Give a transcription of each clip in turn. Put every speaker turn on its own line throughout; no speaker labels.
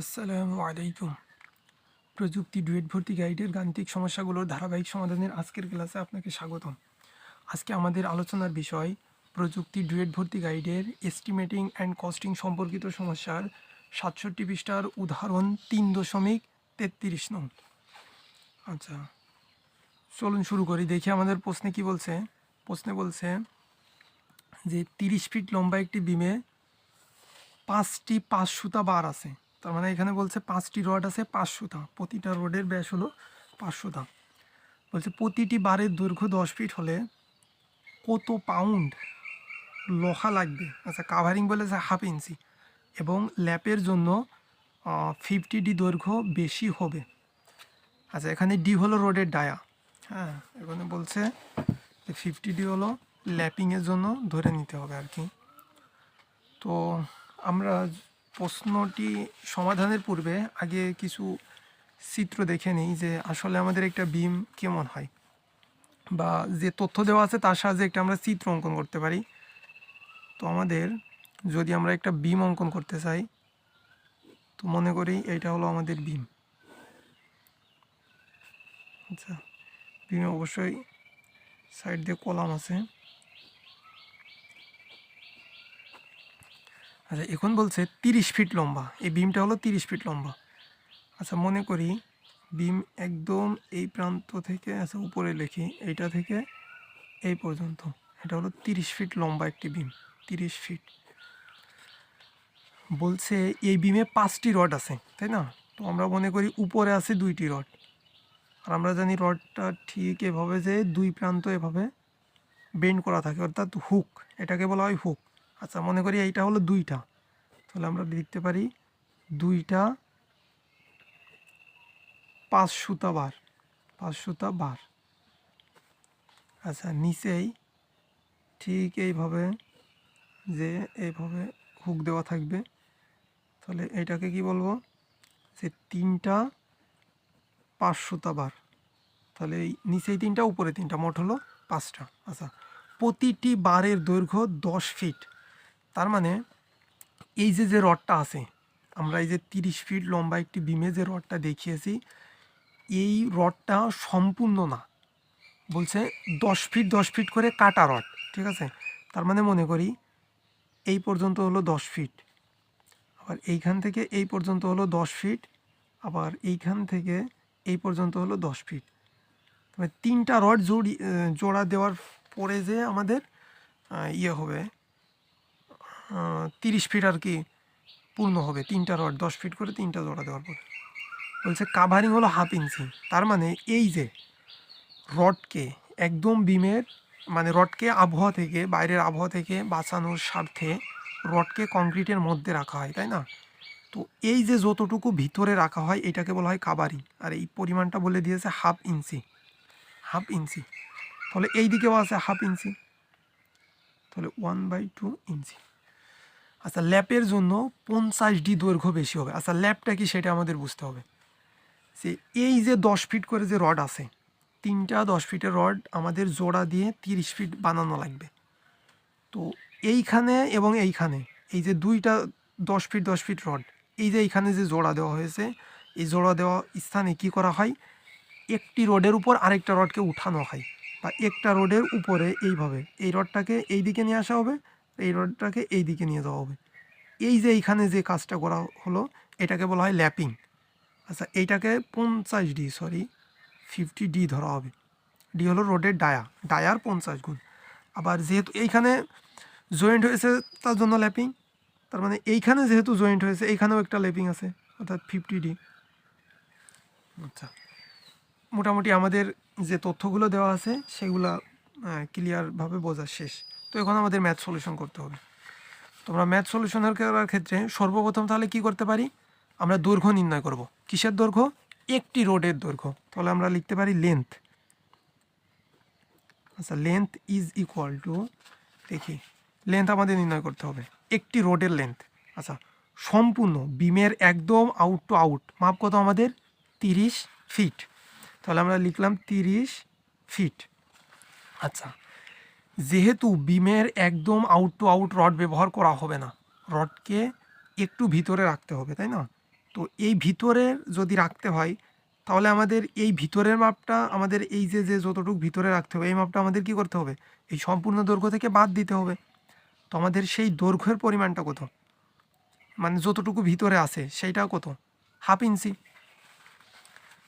আসসালামু আলাইকুম। প্রযুক্তি ডুয়েট ভর্তি গাইডের গাণিতিক সমস্যাগুলোর ধারাবাহিক সমাধানের আজকের ক্লাসে আপনাকে স্বাগতম। আজকে আমাদের আলোচনার বিষয়, প্রযুক্তি ডুয়েট ভর্তি গাইডের এস্টিমেটিং অ্যান্ড কস্টিং সম্পর্কিত সমস্যার সাতষট্টি পৃষ্ঠার উদাহরণ তিন দশমিক তেত্রিশ নং। আচ্ছা চলুন শুরু করি, দেখি আমাদের প্রশ্নে কি বলছে। প্রশ্নে বলছে যে তিরিশ ফিট লম্বা একটি বিমে পাঁচটি পাঁচ সুতা বার আছে। তার মানে এখানে বলছে পাঁচটি রড আছে, পাঁচশো সুতা প্রতিটা রোডের ব্যাস হলো পাঁচশো সুতা বলছে প্রতিটি বারের দৈর্ঘ্য দশ ফিট হলে কত পাউন্ড লোহা লাগবে? আচ্ছা কাভারিং বলেছে হাফ ইঞ্চি এবং ল্যাপের জন্য ফিফটি ডি দৈর্ঘ্য বেশি হবে। আচ্ছা এখানে ডি হলো রোডের ডায়া। হ্যাঁ এখানে বলছে যে ফিফটি ডি হলো ল্যাপিংয়ের জন্য ধরে নিতে হবে আর কি। তো আমরা প্রশ্নটি সমাধানের পূর্বে আগে কিছু চিত্র দেখে নিই যে আসলে আমাদের একটা বিম কেমন হয় বা যে তথ্য দেওয়া আছে তার সাহায্যে একটা আমরা চিত্র অঙ্কন করতে পারি। তো আমাদের যদি আমরা একটা বিম অঙ্কন করতে চাই, তো মনে করি এটা হলো আমাদের বিম। আচ্ছা বিমে অবশ্যই সাইড দিয়ে কলাম আছে। আচ্ছা এখন বলছে তিরিশ ফিট লম্বা। এই বিমটা হলো তিরিশ ফিট লম্বা। আচ্ছা মনে করি বিম একদম এই প্রান্ত থেকে আচ্ছা উপরে লিখি, এইটা থেকে এই পর্যন্ত। এটা হলো তিরিশ ফিট লম্বা একটি বিম, তিরিশ ফিট। বলছে এই বিমে পাঁচটি রড আছে, তাই না? তো আমরা মনে করি উপরে আছে দুইটি রড। আর আমরা জানি রডটা ঠিক এভাবে যে দুই প্রান্ত এভাবে বেন্ড করা থাকে, অর্থাৎ হুক, এটাকে বলা হয় হুক। আচ্ছা মনে করি এইটা হলো দুইটা। তাহলে আমরা লিখতে পারি দুইটা পাঁচ সুতা বার, পাঁচ সুতা বার। আচ্ছা নিচেই ঠিক এইভাবে যে এইভাবে হুক দেওয়া থাকবে। তাহলে এটাকে কি বলব? যে তিনটা পাঁচ সুতা বার। তাহলে এই নিচেই তিনটা, উপরে তিনটা, মোট হলো পাঁচটা। আচ্ছা প্রতিটি বারের দৈর্ঘ্য দশ ফিট। তার মানে এই যে যে রডটা আছে, আমরা এই যে তিরিশ ফিট লম্বা একটি বিমে যে রডটা দেখিয়েছি, এই রডটা সম্পূর্ণ না। বলছে দশ ফিট দশ ফিট করে কাটা রড, ঠিক আছে? তার মানে মনে করি এই পর্যন্ত হলো দশ ফিট। আবার এইখান থেকে এই পর্যন্ত হলো দশ ফিট, আবার এইখান থেকে এই পর্যন্ত হলো দশ ফিট। তিনটা রড জোড়ি জোড়া দেওয়ার পরে যে আমাদের ইয়ে হবে তিরিশ ফিট আর কি পূর্ণ হবে। তিনটা রড, দশ ফিট করে তিনটা জোড়া দেওয়ার পর। বলছে, কাভারিং হলো হাফ ইঞ্চি। তার মানে এই যে রডকে, একদম বিমের মানে রডকে আবহাওয়া থেকে, বাইরের আবহাওয়া থেকে বাঁচানোর স্বার্থে রডকে কংক্রিটের মধ্যে রাখা হয়, তাই না? তো এই যে যতটুকু ভিতরে রাখা হয়, এটাকে বলা হয় কাভারিং। আর এই পরিমাণটা বলে দিয়েছে হাফ ইঞ্চি। Half inch. তাহলে এই দিকেও আছে হাফ ইঞ্চি। তাহলে ওয়ান বাই টু ইঞ্চি। আচ্ছা ল্যাপের জন্য পঞ্চাশ ডি দৈর্ঘ্য বেশি হবে। আচ্ছা ল্যাপটা কি সেটা আমাদের বুঝতে হবে। যে এই যে দশ ফিট করে যে রড আছে, তিনটা দশ ফিটের রড আমাদের জোড়া দিয়ে তিরিশ ফিট বানানো লাগবে। তো এইখানে এবং এইখানে, এই যে দুইটা দশ ফিট দশ ফিট রড, এই যে এইখানে যে জোড়া দেওয়া হয়েছে, এই জোড়া দেওয়া স্থানে কি করা হয়? একটি রোডের উপর আরেকটা রডকে উঠানো হয় বা একটা রোডের উপরে এইভাবে, এই রডটাকে এই দিকে নিয়ে আসা হবে এই রডটাকে এই দিকে নিয়ে যাওয়া হবে। এই যে এইখানে যে কাজটা করা হলো, এটাকে বলা হয় ল্যাপিং। আচ্ছা এইটাকে পঞ্চাশ ডি, সরি, ফিফটি ডি ধরা হবে। ডি হলো রোডের ডায়া ডায়ার পঞ্চাশ গুণ। আবার যেহেতু এইখানে জয়েন্ট হয়েছে তার জন্য ল্যাপিং, তার মানে এইখানে যেহেতু জয়েন্ট হয়েছে, এইখানেও একটা ল্যাপিং আছে, অর্থাৎ ফিফটি ডি। আচ্ছা মোটামুটি আমাদের যে তথ্যগুলো দেওয়া আছে, সেগুলা ক্লিয়ারভাবে বোঝা শেষ। তো এখন আমাদের ম্যাথ সলিউশন করতে হবে। তোমরা ম্যাথ সলিউশনের করার ক্ষেত্রে সর্বপ্রথম তাহলে কি করতে পারি? আমরা দৈর্ঘ্য নির্ণয় করব। কিসের দৈর্ঘ্য? একটি রোডের দৈর্ঘ্য। তাহলে আমরা লিখতে পারি লেন্থ আচ্ছা লেন্থ ইজ ইকুয়াল টু দেখি। লেন্থ আমাদের নির্ণয় করতে হবে। একটি রোডের লেন্থ আচ্ছা সম্পূর্ণ বিমের একদম আউট টু আউট মাপ কত আমাদের? তিরিশ ফিট তাহলে আমরা লিখলাম তিরিশ ফিট আচ্ছা যেহেতু বিমের একদম আউট টু আউট রড ব্যবহার করা হবে না রডকে একটু ভিতরে রাখতে হবে, তাই না? তো এই ভিতরের যদি রাখতে হয়, তাহলে আমাদের এই ভিতরের মাপটা, আমাদের এই যে যে যতটুকু ভিতরে রাখতে হবে, এই মাপটা আমাদের কি করতে হবে? এই সম্পূর্ণ দৈর্ঘ্য থেকে বাদ দিতে হবে। তো আমাদের সেই দৈর্ঘ্যের পরিমাণটা কত? মানে যতটুকু ভিতরে আছে সেইটা কত? Half inch.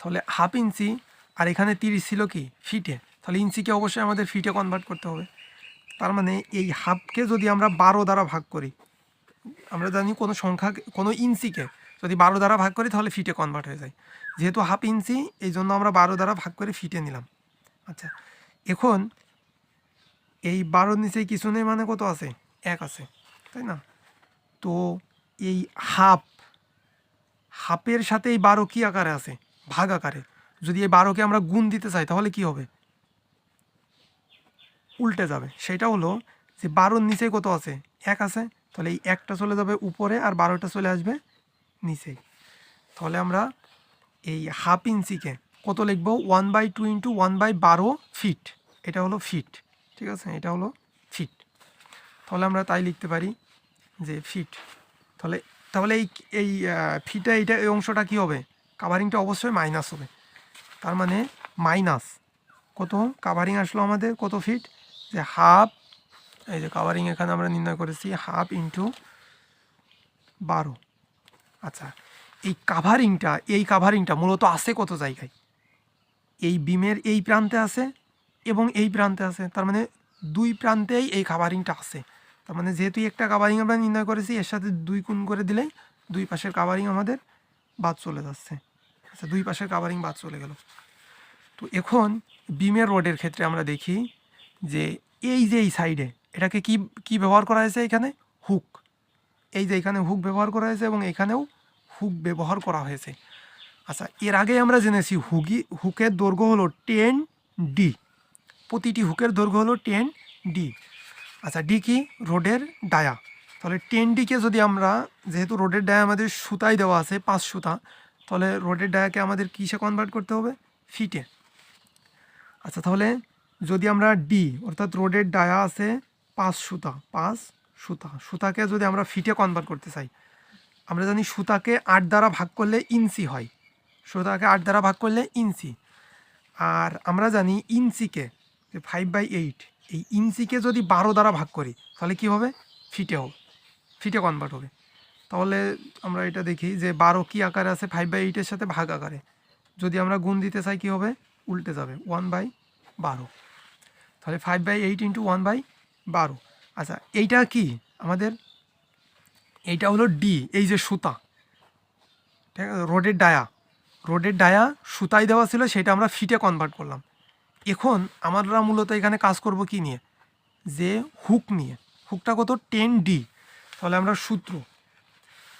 তাহলে হাফ ইঞ্চি, আর এখানে তিরিশ ছিল কি? ফিটে। তাহলে ইঞ্চিকে অবশ্যই আমাদের ফিটে কনভার্ট করতে হবে। তার মানে এই হাফকে যদি আমরা বারো দ্বারা ভাগ করি, আমরা জানি কোনো সংখ্যা, কোনো ইঞ্চিকে যদি বারো দ্বারা ভাগ করি তাহলে ফিটে কনভার্ট হয়ে যায়। যেহেতু হাফ ইঞ্চি, এই জন্য আমরা বারো দ্বারা ভাগ করে ফিটে নিলাম। আচ্ছা এখন এই বারোর নিচে কিছু নেই মানে কত আছে? এক আছে, তাই না? তো এই হাফ, হাফের সাথে এই বারো কী আকারে আছে? ভাগ আকারে। যদি এই বারোকে আমরা গুণ দিতে চাই তাহলে কি হবে? উল্টে যাবে। সেটা হলো যে বারোর নিচে কত আছে? এক আছে। তাহলে এই একটা চলে যাবে উপরে আর বারোটা চলে আসবে নিচেই তাহলে আমরা এই হাফ ইঞ্চিকে কত লিখব? One by two into one by বারো ফিট। এটা হলো ফিট। ঠিক আছে? এটা হলো ফিট। তাহলে আমরা তাই লিখতে পারি যে ফিট। তাহলে তাহলে এই এই ফিটে এইটা, এই অংশটা কী হবে? কাভারিংটা অবশ্যই মাইনাস হবে। তার মানে মাইনাস। কত? কাভারিং আসলো আমাদের কত ফিট? যে হাফ, এই যে কাভারিং এখানে আমরা নির্ণয় করেছি, হাফ ইন্টু বারো। আচ্ছা এই কাভারিংটা এই কাভারিংটা মূলত আছে কত জায়গায়? এই বিমের এই প্রান্তে আছে এবং এই প্রান্তে আছে, তার মানে দুই প্রান্তেই এই কাভারিংটা আছে। তার মানে যেহেতু একটা কাভারিং আমরা নির্ণয় করেছি, এর সাথে দুই গুণ করে দিলেই দুই পাশের কাভারিং আমাদের বাদ চলে যাচ্ছে। আচ্ছা দুই পাশের কাভারিং বাদ চলে গেল। তো এখন বিমের রোডের ক্ষেত্রে আমরা দেখি যে এই যে এই সাইডে এটাকে কি কি ব্যবহার করা হয়েছে এখানে? হুক এই যে এখানে হুক ব্যবহার করা হয়েছে এবং এখানেও হুক ব্যবহার করা হয়েছে। আচ্ছা এর আগে আমরা জেনেছি হুগি হুকের দৈর্ঘ্য হলো টেন ডি প্রতিটি হুকের দৈর্ঘ্য হলো টেন ডি আচ্ছা ডি কি? রোডের ডায়া। তাহলে টেন ডিকে যদি আমরা, যেহেতু রোডের ডায়া আমাদের সুতায় দেওয়া আছে, পাঁচ সুতা, তাহলে রোডের ডায়াকে আমাদের কিসে কনভার্ট করতে হবে? ফিটে আচ্ছা তাহলে যদি আমরা ডি অর্থাৎ রোডের ডায়া আছে পাঁচ সুতা পাঁচ সুতা। সুতাকে যদি আমরা ফিটে কনভার্ট করতে চাই, আমরা জানি সুতাকে আট দ্বারা ভাগ করলে ইঞ্চি হয়। সুতাকে আট দ্বারা ভাগ করলে ইঞ্চি। আর আমরা জানি ইঞ্চিকে, যে ফাইভ বাই এইট এই ইঞ্চিকে যদি বারো দ্বারা ভাগ করি, তাহলে কি হবে? ফিটে হবে, ফিটে কনভার্ট হবে। তাহলে আমরা এটা দেখি যে বারো কী আকারে আছে? ফাইভ বাই এইটের সাথে ভাগ আকারে। যদি আমরা গুণ দিতে চাই, কী হবে? উল্টে যাবে ওয়ান বাই বারো। তাহলে five by eight into one by বারো। আচ্ছা এইটা কি? আমাদের এইটা হলো ডি এই যে সুতা। ঠিক আছে, রোডের ডায়া। রোডের ডায়া সুতাই দেওয়া ছিল, সেটা আমরা ফিটে কনভার্ট করলাম। এখন আমরা মূলত এখানে কাজ করব কি নিয়ে? যে হুক নিয়ে। হুকটা কত? টেন ডি তাহলে আমরা সূত্র।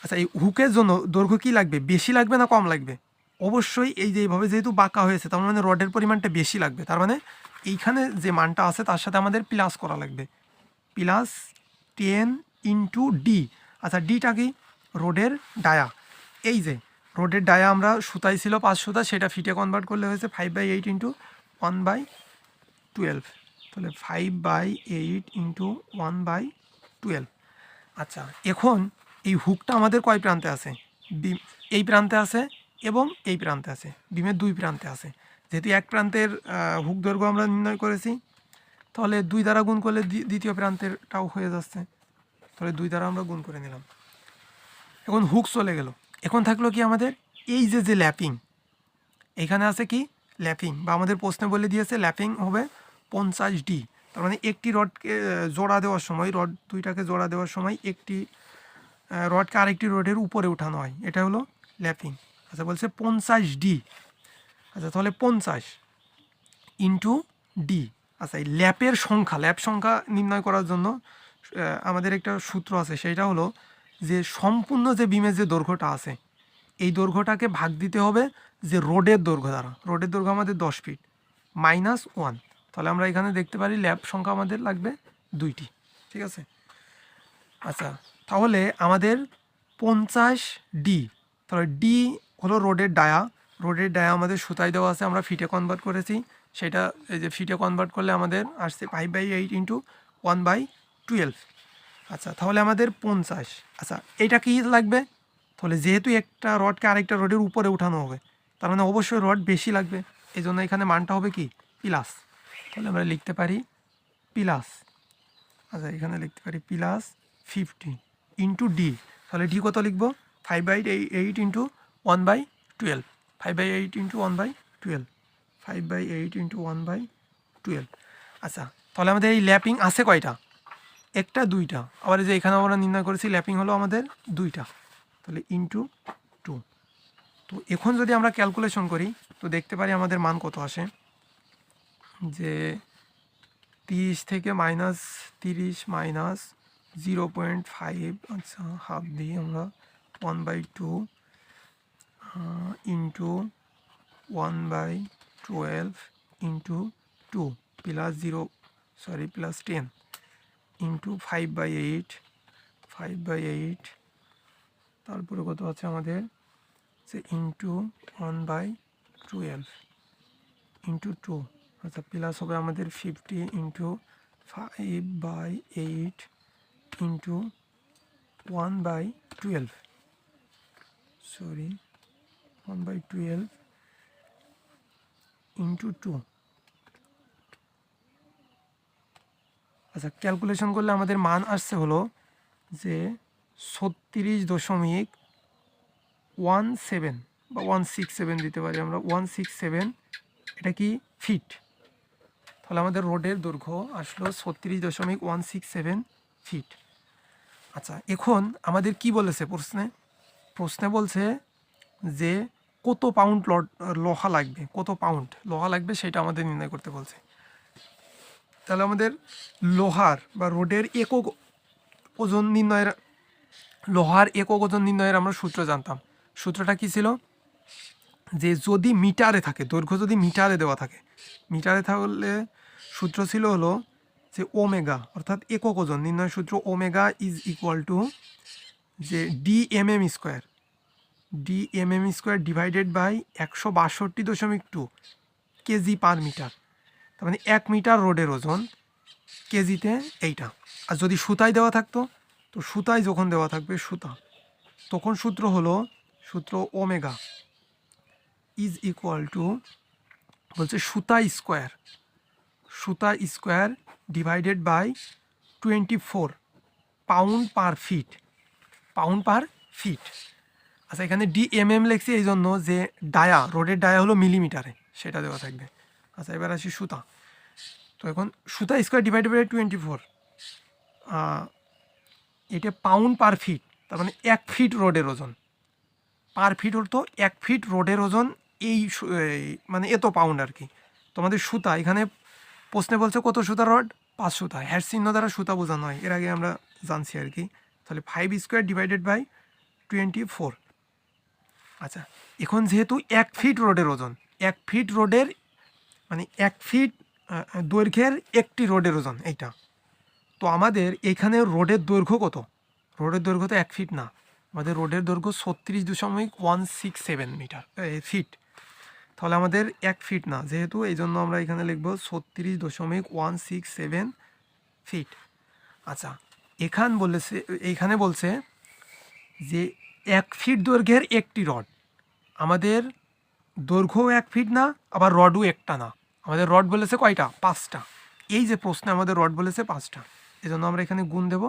আচ্ছা এই হুকের জন্য দৈর্ঘ্য কী লাগবে? বেশি লাগবে না কম লাগবে? অবশ্যই এই যে এইভাবে যেহেতু বাঁকা হয়েছে, তার মানে রডের পরিমাণটা বেশি লাগবে। তার মানে এইখানে যে মানটা আছে, তার সাথে আমাদের প্লাস করা লাগবে। প্লাস টেন ইন্টু ডি আচ্ছা ডিটা কি? রোডের ডায়া। এই যে, রোডের ডায়া আমরা সুতাই ছিল পাঁচ সুতা, সেটা ফিটে কনভার্ট করলে হয়েছে five by eight into one by twelve তাহলে five by eight into one by twelve আচ্ছা এখন এই হুকটা আমাদের কয় প্রান্তে আছে? এই প্রান্তে আছে এবং এই প্রান্তে আছে, বিমের দুই প্রান্তে আছে। যেহেতু এক প্রান্তের হুক দৈর্ঘ্য আমরা নির্ণয় করেছি, তাহলে দুই দ্বারা গুণ করলে দ্বি- দ্বিতীয় প্রান্তেরটাও হয়ে যাচ্ছে। তাহলে দুই দ্বারা আমরা গুণ করে নিলাম। এখন হুক চলে গেল। এখন থাকল কি আমাদের, এই যে যে ল্যাপিং, এখানে আছে কি? ল্যাপিং, বা আমাদের প্রশ্নে বলে দিয়েছে ল্যাপিং হবে পঞ্চাশ ডি। তার মানে একটি রডকে জোড়া দেওয়ার সময়, রড দুইটাকে জোড়া দেওয়ার সময় একটি রডকে আরেকটি রডের উপরে উঠানো হয়। এটা হলো ল্যাপিং। আচ্ছা বলছে পঞ্চাশ ডি। আচ্ছা তাহলে পঞ্চাশ ইন্টু ডি। আচ্ছা এই ল্যাপের সংখ্যা, ল্যাপ সংখ্যা নির্ণয় করার জন্য আমাদের একটা সূত্র আছে, সেটা হলো যে সম্পূর্ণ যে বিমের যে দৈর্ঘ্যটা আছে, এই দৈর্ঘ্যটাকে ভাগ দিতে হবে যে রোডের দৈর্ঘ্য দ্বারা। রোডের দৈর্ঘ্য আমাদের দশ ফিট, মাইনাস ওয়ান। তাহলে আমরা এখানে দেখতে পারি ল্যাব সংখ্যা আমাদের লাগবে দুইটি, ঠিক আছে? আচ্ছা তাহলে আমাদের পঞ্চাশ ডি, তাহলে ডি হলো রোডের ডায়া রোডের ডায়া আমাদের সুতায় দেওয়া আছে, আমরা ফিটে কনভার্ট করেছি। সেটা এই যে ফিটে কনভার্ট করলে আমাদের আসছে five by eight into one by twelve আচ্ছা তাহলে আমাদের পঞ্চাশ। আচ্ছা এইটা কি লাগবে? তাহলে যেহেতু একটা রডকে আরেকটা রডের উপরে উঠানো হবে, তার মানে অবশ্যই রড বেশি লাগবে। এই জন্য এখানে মানটা হবে কি? প্লাস তাহলে আমরা লিখতে পারি প্লাস আচ্ছা এখানে লিখতে পারি প্লাস ফিফটি ইন্টু ডি তাহলে ডি কত লিখব? Five by eight into one by twelve five by eight into one by twelve five by eight into one by twelve আচ্ছা তাহলে আমাদের এই ল্যাপিং আছে কয়টা? একটা, দুইটা। আবার যে এখানে আমরা নির্ণয় করেছি, ল্যাপিং হলো আমাদের দুইটা। তাহলে ইন্টু টু তো এখন যদি আমরা ক্যালকুলেশন করি, তো দেখতে পারি আমাদের মান কত আসে? যে তিরিশ থেকে মাইনাস তিরিশ মাইনাস জিরো পয়েন্ট ফাইভ আচ্ছা হাফ দিয়ে আমরা one by two into one by twelve into two plus zero sorry plus ten into five by eight five by eight তারপরে কত আছে আমাদের? যে into one by twelve into two আচ্ছা plus হবে আমাদের fifty into five by eight into one by twelve sorry one by twelve into two আচ্ছা calculation করলে আমাদের মান আসছে হলো যে ছত্রিশ দশমিক ওয়ান সেভেন বা ওয়ান সিক্স সেভেন দিতে পারি আমরা। ওয়ান সিক্স সেভেন এটা কি ফিট তাহলে আমাদের রোডের দৈর্ঘ্য আসলো ছত্রিশ দশমিক ওয়ান সিক্স সেভেন ফিট আচ্ছা এখন আমাদের কি বলেছে প্রশ্নে? প্রশ্নে বলছে যে কত পাউন্ড লোহা লাগবে? কত পাউন্ড লোহা লাগবে সেটা আমাদের নির্ণয় করতে বলছে। তাহলে আমাদের লোহার বা রোডের একক ওজন নির্ণয়ের, লোহার একক ওজন নির্ণয়ের আমরা সূত্র জানতাম। সূত্রটা কি ছিল? যে যদি মিটারে থাকে, দৈর্ঘ্য যদি মিটারে দেওয়া থাকে, মিটারে থাকলে সূত্র ছিল হলো যে ওমেগা, অর্থাৎ একক ওজন, নির্ণয় সূত্র ওমেগা ইজ ইকুয়াল টু যে D M M square D M M square divided by একশো বাষট্টি দশমিক টু কেজি পার মিটার তার মানে এক মিটার রোডের ওজন কেজিতে এইটা। আর যদি সুতায় দেওয়া থাকতো, তো সুতায় যখন দেওয়া থাকবে সুতা। তখন সূত্র হলো, সূত্র ওমেগা ইজ ইকুয়াল টু বলছে সুতা স্কোয়ার সুতা square divided by twenty four pound per feet pound per feet আচ্ছা এখানে ডি এম এম লেখছি এই জন্য যে ডায়া, রোডের ডায়া হলো মিলিমিটারে, সেটা দেওয়া থাকবে। আচ্ছা এবার আসি সুতা। তো এখন সুতা square divided by twenty four এটা পাউন্ড পার ফিট তার মানে এক ফিট রোডের ওজন। পার ফিট তো এক ফিট রোডের ওজন, এই মানে এত পাউন্ড আর কি। তোমাদের সুতা, এখানে প্রশ্নে বলছে কত সুতা রড? পাঁচ সুতা। হ্যার চিহ্ন দ্বারা সুতা বোঝানো হয়। এর আগে আমরা জানছি আর কি। তাহলে five square divided by twenty four আচ্ছা এখন যেহেতু এক ফিট রোডের ওজন, এক ফিট রোডের মানে এক ফিট দৈর্ঘ্যের একটি রোডের ওজন এইটা। তো আমাদের এখানে রোডের দৈর্ঘ্য কত? রোডের দৈর্ঘ্য তো এক ফিট না। আমাদের রোডের দৈর্ঘ্য ছত্রিশ দশমিক one six seven metre feet তাহলে আমাদের এক ফিট না, যেহেতু এই জন্য আমরা এখানে লিখব ছত্রিশ দশমিক ওয়ান সিক্স সেভেন ফিট আচ্ছা এখান বলেছে এইখানে বলছে যে এক ফিট দৈর্ঘ্যের একটি রড। আমাদের দৈর্ঘ্যও এক ফিট না, আবার রডও একটা না। আমাদের রড বলেছে কয়টা? পাঁচটা। এই যে প্রশ্নে আমাদের রড বলেছে পাঁচটা। এই জন্য আমরা এখানে গুণ দেব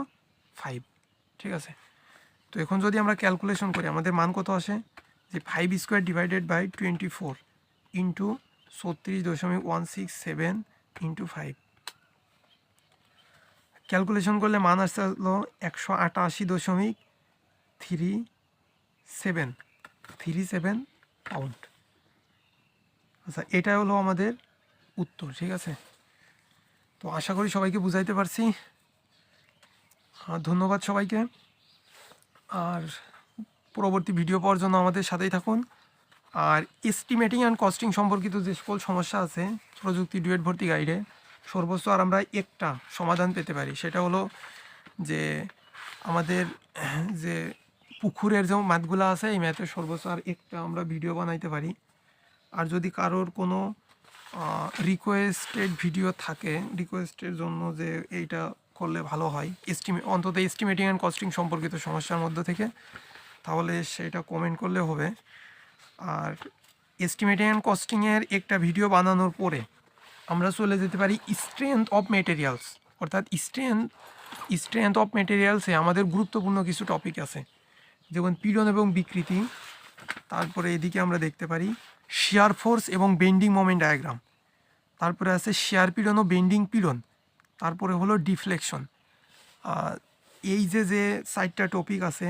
ফাইভ ঠিক আছে? তো এখন যদি আমরা ক্যালকুলেশন করি, আমাদের মান কত আসে? যে five square divided by twenty four into ছত্রিশ দশমিক one six seven into five calculation করলে মান আসতে হলো একশো আটাশি দশমিক three seven, three seven pound. আচ্ছা এটা হলো আমাদের উত্তর, ঠিক আছে? তো আশা করি সবাইকে বুঝাইতে পারছি। আর ধন্যবাদ সবাইকে। আর পরবর্তী ভিডিও পাওয়ার জন্য আমাদের সাথেই থাকুন। আর এস্টিমেটিং অ্যান্ড কস্টিং সম্পর্কিত যে সকল সমস্যা আছে, প্রযুক্তি ডুয়েট ভর্তি গাইডে সর্বোচ্চ আর আমরা একটা সমাধান পেতে পারি। সেটা হলো যে আমাদের যে পুকুরের যে ম্যাথগুলো আছে, এই ম্যাথের সর্বোচ্চ আর একটা আমরা ভিডিও বানাইতে পারি। আর যদি কারোর কোনো রিকোয়েস্টেড ভিডিও থাকে রিকোয়েস্টের জন্য যে এইটা করলে ভালো হয় এস্টিমে অন্তত এস্টিমেটিং অ্যান্ড কস্টিং সম্পর্কিত সমস্যার মধ্যে থেকে, তাহলে সেটা কমেন্ট করলে হবে। আর এস্টিমেটিং অ্যান্ড কস্টিংয়ের একটা ভিডিও বানানোর পরে আমরা চলে যেতে পারি স্ট্রেংথ অফ মেটেরিয়ালস অর্থাৎ স্ট্রেংথ স্ট্রেংথ অফ মেটেরিয়ালসে আমাদের গুরুত্বপূর্ণ কিছু টপিক আছে। যেমন পীড়ন এবং বিকৃতি, তারপরে এদিকে আমরা দেখতে পারি শিয়ার ফোর্স এবং বেন্ডিং মোমেন্ট ডায়াগ্রাম তারপরে আছে শেয়ার পীড়ন ও বেন্ডিং পীড়ন, তারপরে হলো ডিফ্লেকশন এই যে যে সাইটটা টপিক আছে,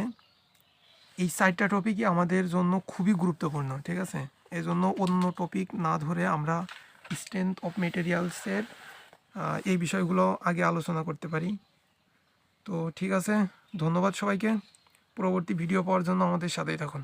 এই সাইটটা টপিকই আমাদের জন্য খুবই গুরুত্বপূর্ণ, ঠিক আছে? এই জন্য অন্য টপিক না ধরে আমরা স্ট্রেংথ অফ মেটেরিয়ালসের এই বিষয়গুলো আগে আলোচনা করতে পারি। তো ঠিক আছে, ধন্যবাদ সবাইকে। পরবর্তী ভিডিও পাওয়ার জন্য আমাদের সাথেই থাকুন।